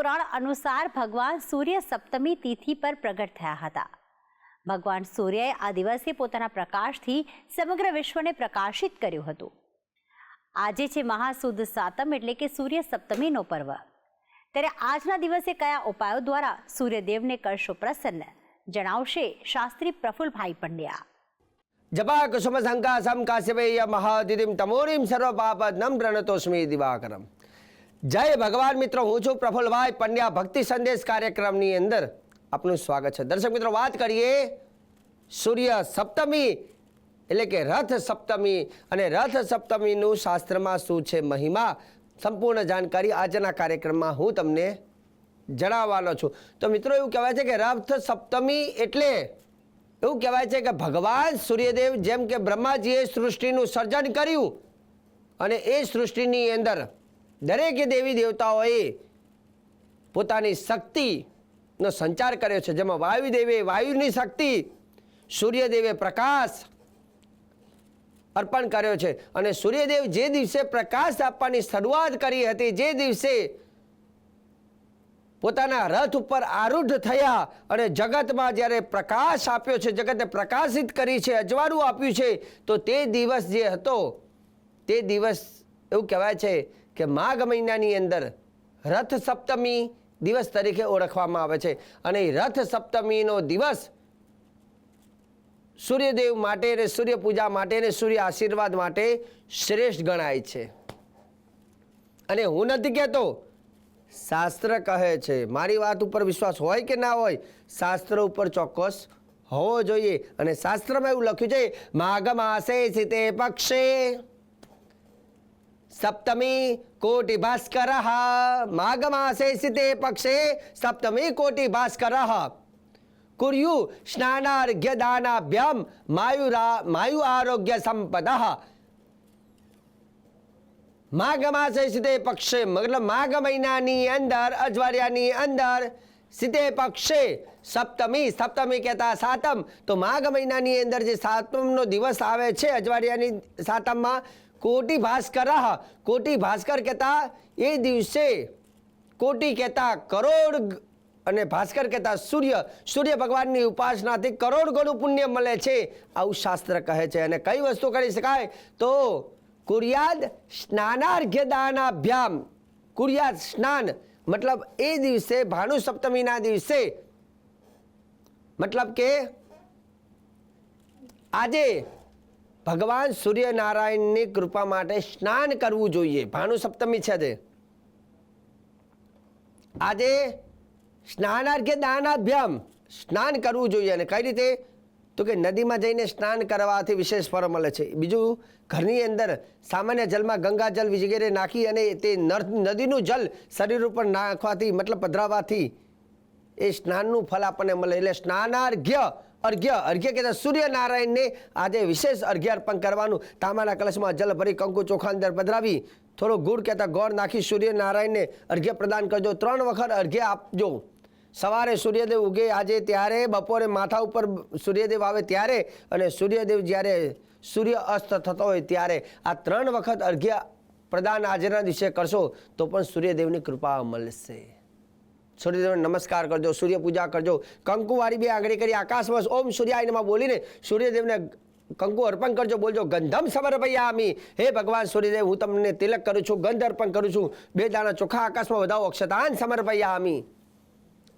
પુરાણ અનુસાર ભગવાન સૂર્ય સપ્તમી તિથિ પર પ્રગટ થયા હતા. ભગવાન સૂર્યએ આ દિવસે પોતાના પ્રકાશથી સમગ્ર વિશ્વને પ્રકાશિત કર્યું હતું. આજે છે મહાસુદ સાતમ એટલે કે સૂર્ય સપ્તમીનો પર્વ. ત્યારે આજના દિવસે કયા ઉપાયો દ્વારા સૂર્યદેવને કરશો પ્રસન્ન જણાવશે શાસ્ત્રી પ્રફુલભાઈ પંડ્યા. જપા કુસુમ સંકાસમ કાશ્યપેય મહાદિતિમ તમોરીમ સર્વ પાપ નમ પ્રણતોસ્મી દિવાકરમ. જય ભગવાન મિત્રો, હું છું પ્રફુલભાઈ પંડ્યા. ભક્તિ સંદેશ કાર્યક્રમની અંદર આપનું સ્વાગત છે. દર્શક મિત્રો, વાત કરીએ સૂર્ય સપ્તમી, એટલે કે રથ સપ્તમી. અને રથ સપ્તમીનું શાસ્ત્રમાં શું છે મહિમા? સંપૂર્ણ જાણકારી આજના કાર્યક્રમમાં હું તમને જણાવવાનો છું. તો મિત્રો, એવું કહેવાય છે કે રથ સપ્તમી એટલે એવું કહેવાય છે કે ભગવાન સૂર્યદેવ જેમ કે બ્રહ્માજીએ સૃષ્ટિનું સર્જન કર્યું અને એ સૃષ્ટિની અંદર દરેકે દેવી દેવતાઓએ પોતાની શક્તિનો સંચાર કર્યો છે. જેમાં વાયુદેવે વાયુની શક્તિ, સૂર્યદેવે પ્રકાશ અર્પણ કર્યો છે. અને સૂર્યદેવ જે દિવસે પ્રકાશ આપવાની શરૂઆત કરી હતી, જે દિવસે પોતાના રથ ઉપર આરૂઢ થયા અને જગતમાં જ્યારે પ્રકાશ આપ્યો છે જગતને પ્રકાશિત કરી છે, અજવાળું આપ્યું છે, તો તે દિવસ જે હતો, તે દિવસ એવું કહેવાય છે કે માઘ મહિનાની અંદર રથ સપ્તમી દિવસ તરીકે ઓળખવામાં આવે છે. અને રથ સપ્તમીનો દિવસ સૂર્યદેવ માટે અને સૂર્ય માટે અને સૂર્ય આશીર્વાદ માટે શ્રેષ્ઠ ગણાય છે. અને હું નથી કહેતો, શાસ્ત્ર કહે છે. મારી વાત ઉપર વિશ્વાસ હોય કે ના હોય, શાસ્ત્ર ઉપર ચોક્કસ હોવો જોઈએ. અને શાસ્ત્રમાં એવું લખ્યું છે, માઘ માસે સીતે પક્ષે કોટિ ભાસ્કર માઘ માસે સીતે પક્ષે સપ્તમી કોટિ ભાસ્કર કુર્યુ સ્નાનાર્ઘ્ય દાનાભ્યમ માયુરા માયુ આરોગ્ય સંપદઃ માઘ માસે સીતે પક્ષે મતલબ માઘ મહિનાની અંદર અજવાળિયાની અંદર સીતે પક્ષે સપ્તમી સપ્તમી કહેતા સાતમ તો માઘ મહિનાની અંદર જે સાતમનો દિવસ આવે છે અજવાળિયાની સાતમમાં કોટી ભાસ્કર કોટી ભાસ્કર કહેતા એ દિવસે કોટી કહેતા કરોડ અને ભાસ્કર કહેતા, સૂર્ય સૂર્ય ભગવાનની ઉપાસનાથી કરોડ ગણું પુણ્ય મળે છે. આવું શાસ્ત્ર કહે છે અને કઈ વસ્તુ કરી શકાય? તો કુરિયાદ સ્નાનાર્ઘ્ય દાનાભ્યામ કુરિયાદ સ્નાન મતલબ એ દિવસે ભાનુ સપ્તમીના દિવસે, મતલબ કે આજે ભગવાન સૂર્યનારાયણની કૃપા માટે સ્નાન કરવું જોઈએ. ભાનુ સપ્તમી છે તે. આજે સ્નાનાર્ઘ્ય દાનાભ્યામ સ્નાન કરવું જોઈએ અને કઈ રીતે? તો કે નદીમાં જઈને સ્નાન કરવાથી વિશેષ ફળ મળે છે. બીજું, ઘરની અંદર સામાન્ય જલમાં ગંગા જલ વગેરે નાખી અને તે નદીનું જલ શરીર ઉપર નાખવાથી, મતલબ પધરાવાથી એ સ્નાનનું ફલ આપણને મળે. એટલે સ્નાનાર્ઘ્ય, અર્ઘ્ય. અર્ઘ્ય કહેતા સૂર્યનારાયણને આજે વિશેષ અર્ઘ્ય અર્પણ કરવાનું. તાંબાના કલશમાં જલ ભરી કંકુ ચોખા અંદર પધરાવી, થોડો ગુડ કહેતા ગોળ નાખી સૂર્યનારાયણને અર્ઘ્ય પ્રદાન કરજો. ત્રણ વખત અર્ઘ્ય આપજો. સવારે સૂર્યદેવ ઉગે, આજે ત્યારે, બપોરે માથા ઉપર સૂર્યદેવ આવે ત્યારે અને સૂર્યદેવ જ્યારે સૂર્ય અસ્ત થતો હોય ત્યારે આ ત્રણ વખત અર્ઘ્ય પ્રદાન આજના દિવસે કરશો તો પણ સૂર્યદેવની કૃપા મળશે. સૂર્યદેવને નમસ્કાર કરજો, સૂર્ય પૂજા કરજો. કંકુવાળી બે આંગળી કરી આકાશમાં ઓમ સૂર્યાયનમાં બોલીને સૂર્યદેવને કંકુ અર્પણ કરજો. બોલજો, ગંધમ સમર્પયામી. હે ભગવાન સૂર્યદેવ, હું તમને તિલક કરું છું, ગંધ અર્પણ કરું છું. બે દાણા ચોખા આકાશમાં વધાવો, અક્ષતાન સમર્પયામી.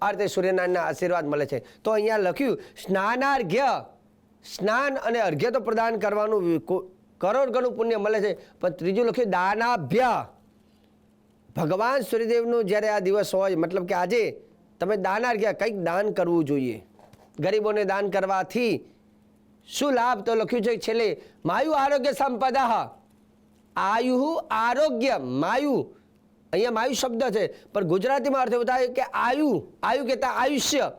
આ રીતે સૂર્યનારાયણના આશીર્વાદ મળે છે. તો અહીંયા લખ્યું, સ્નાનાર્ઘ્ય. સ્નાન અને અર્ઘ્ય તો પ્રદાન કરવાનું કરોડ ગણું પુણ્ય મળે છે. પણ ત્રીજું લખ્યું, દાનાભ્ય. ભગવાન સૂર્યદેવનો જ્યારે આ દિવસ હોય, મતલબ કે આજે તમે દાનાર્ઘ્ય કંઈક દાન કરવું જોઈએ. ગરીબોને દાન કરવાથી શું લાભ? તો લખ્યું છે છેલ્લે, માયુ આરોગ્ય સંપદા. આયુ આરોગ્ય, માયુ. અહીંયા માયુ શબ્દ છે, પણ ગુજરાતીમાં અર્થ એવું થાય કે આયુ આયુ કહેતા આયુષ્ય.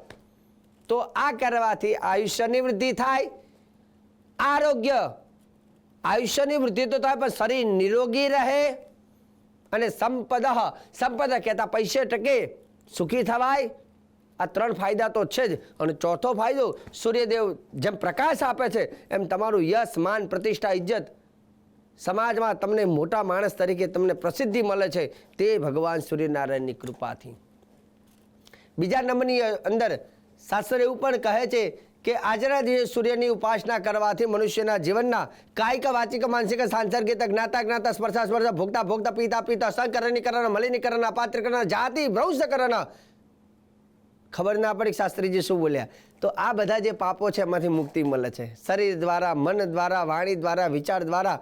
તો આ કરવાથી આયુષ્યની વૃદ્ધિ થાય. આરોગ્ય. આયુષ્યની વૃદ્ધિ તો થાય, પણ શરીર નિરોગી રહે. અને સંપદ સંપદ કહેતા પૈસે ટકે સુખી થવાય. આ ત્રણ ફાયદા તો છે જ. અને ચોથો ફાયદો, સૂર્યદેવ જેમ પ્રકાશ આપે છે, એમ તમારું યશ, માન, પ્રતિષ્ઠા, ઇજ્જત સમાજમાં તમને મોટા માણસ તરીકે તમને પ્રસિદ્ધિ મળે છે. તે ભગવાન સૂર્યનારાયણની કૃપાથી. બીજા નંબરની અંદર શાસ્ત્ર એવું પણ કહે છે કે આજના દિવસે સૂર્યની ઉપાસના કરવાથી મનુષ્યના જીવનના કાયિક, વાચિક, માનસિક, સાંસર્ગિક જ્ઞાતા જ્ઞાતા સ્પર્શા સ્પર્શ ભોગતા ભોગતા પીતા પીતા સંકરણીકરણ, મલિનીકરણ, અપાત્રીકરણ, જાતિ ભ્રંશકરણ ખબર ના પડી શાસ્ત્રીજી શું બોલ્યા. તો આ બધા જે પાપો છે એમાંથી મુક્તિ મળે છે. શરીર દ્વારા, મન દ્વારા, વાણી દ્વારા, વિચાર દ્વારા.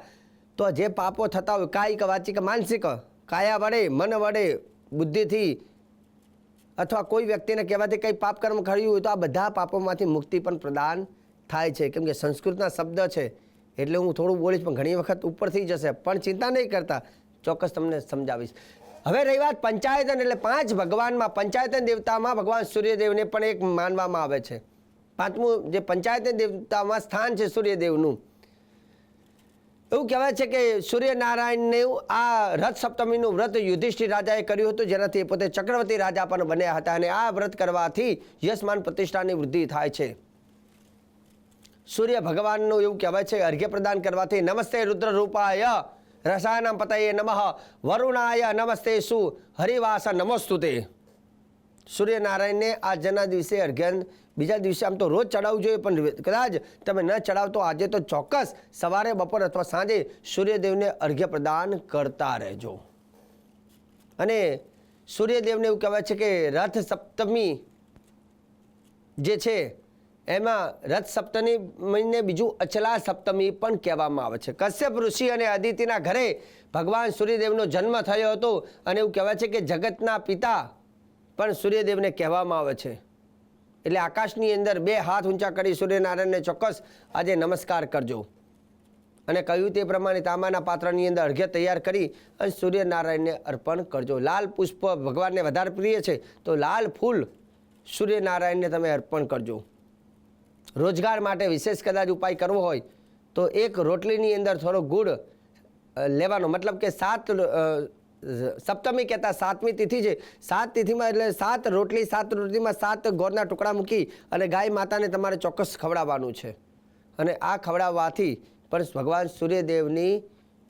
તો જે પાપો થતા હોય, કાયિક, વાચિક, માનસિક, કાયા વડે, મન વડે, બુદ્ધિથી અથવા કોઈ વ્યક્તિને કહેવાથી કંઈ પાપ કર્મ કર્યું હોય તો આ બધા પાપોમાંથી મુક્તિ પણ પ્રદાન થાય છે. કેમ કે સંસ્કૃતના શબ્દ છે એટલે હું થોડું બોલીશ, પણ ઘણી વખત ઉપરથી જશે. પણ ચિંતા નહીં કરતા. ચોક્કસ તમને સમજાવીશ. હવે રહી વાત પંચાયતન એટલે પાંચ ભગવાનમાં. પંચાયતન દેવતામાં ભગવાન સૂર્યદેવને પણ એક માનવામાં આવે છે. પાંચમું, જે પંચાયતન દેવતામાં સ્થાન છે સૂર્યદેવનું એવું કહેવાય છે કે સૂર્યનારાયણનું આ રથ સપ્તમીનું વ્રત યુધિષ્ઠિર રાજાએ કર્યું હતું, જેનાથી પોતે ચક્રવર્તી રાજા પણ બન્યા હતા અને આ વ્રત કરવાથી યશમાન પ્રતિષ્ઠાની વૃદ્ધિ થાય છે. સૂર્ય ભગવાનનું એવું કહેવાય છે, અર્ઘ્ય પ્રદાન કરવાથી નમસ્તે રુદ્ર રૂપાય રસાયણ પતયે નમઃ, વરુણાય નમસ્તે સુ, હરિવાસ નમસ્તુતે. સૂર્યનારાયણને આજના દિવસે અર્ઘ્યન બીજા દિવસે આમ તો રોજ ચડાવવું જોઈએ, પણ કદાચ તમે ન ચડાવ તો આજે તો ચોક્કસ સવારે, બપોર અથવા સાંજે સૂર્યદેવને અર્ઘ્ય પ્રદાન કરતા રહેજો. અને સૂર્યદેવને એવું કહેવાય છે કે રથ સપ્તમી જે છે, એમાં રથ સપ્તમી મહિને બીજું અચલા સપ્તમી પણ કહેવામાં આવે છે. કશ્યપ ઋષિ અને અદિતિના ઘરે ભગવાન સૂર્યદેવનો જન્મ થયો હતો અને એવું કહેવાય છે કે જગતના પિતા પણ સૂર્યદેવને કહેવામાં આવે છે. એટલે આકાશની અંદર બે હાથ ઊંચા કરી સૂર્યનારાયણને ચોક્કસ આજે નમસ્કાર કરજો. અને કહ્યું તે પ્રમાણે તાંબાના પાત્રની અંદર અર્ઘ્ય તૈયાર કરી અને સૂર્યનારાયણને અર્પણ કરજો. લાલ પુષ્પ ભગવાનને વધારે પ્રિય છે, તો લાલ ફૂલ સૂર્યનારાયણને તમે અર્પણ કરજો. રોજગાર માટે વિશેષ કદાચ ઉપાય કરવો હોય, તો એક રોટલીની અંદર થોડો ગુડ લેવાનો. મતલબ કે સાત સપ્તમી કહેતા સાતમી તિથિ છે. સાત તિથિમાં એટલે સાત રોટલી, સાત રોટલીમાં સાત ગોળના ટુકડા મૂકી અને ગાય માતાને તમારે ચોક્કસ ખવડાવવાનું છે. અને આ ખવડાવવાથી પણ ભગવાન સૂર્યદેવની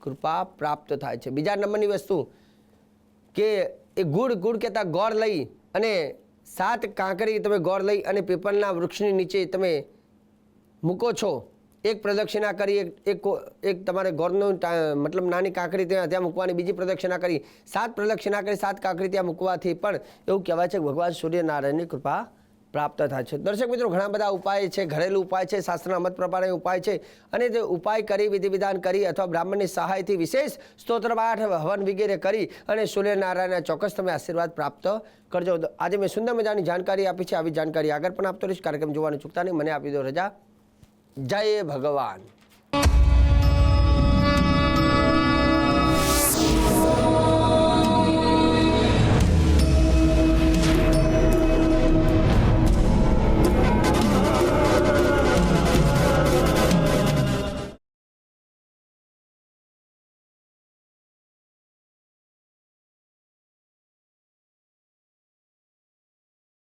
કૃપા પ્રાપ્ત થાય છે. બીજા નંબરની વસ્તુ કે એ ગુડ ગુડ કહેતા ગોળ લઈ અને સાત કાંકરી તમે ગોળ લઈ અને પીપળના વૃક્ષની નીચે તમે મૂકો છો એક પ્રદક્ષિણા કરી, એક એક તમારે ગોરનું મતલબ નાની કાંકરી ત્યાં ત્યાં મૂકવાની, બીજી પ્રદક્ષિણા કરી, સાત પ્રદક્ષિણા કરી, સાત કાંકરી ત્યાં મૂકવાથી પણ એવું કહેવાય છે કે ભગવાન સૂર્યનારાયણની કૃપા પ્રાપ્ત થાય છે. દર્શક મિત્રો, ઘણા બધા ઉપાય છે, ઘરેલું ઉપાય છે, શાસ્ત્રના મત પ્રમાણે ઉપાય છે, અને તે ઉપાય કરી વિધિ વિધાન કરી અથવા બ્રાહ્મણની સહાયથી વિશેષ સ્તોત્રપાઠ હવન વગેરે કરી અને સૂર્યનારાયણના ચોક્કસ તમે આશીર્વાદ પ્રાપ્ત કરજો. આજે મેં સુંદર મજાની જાણકારી આપી છે, આવી જાણકારી આગળ પણ આપતો રહીશ. કાર્યક્રમ જોવાનું ચૂકતા નહીં. મને આપી દો રજા. જય ભગવાન.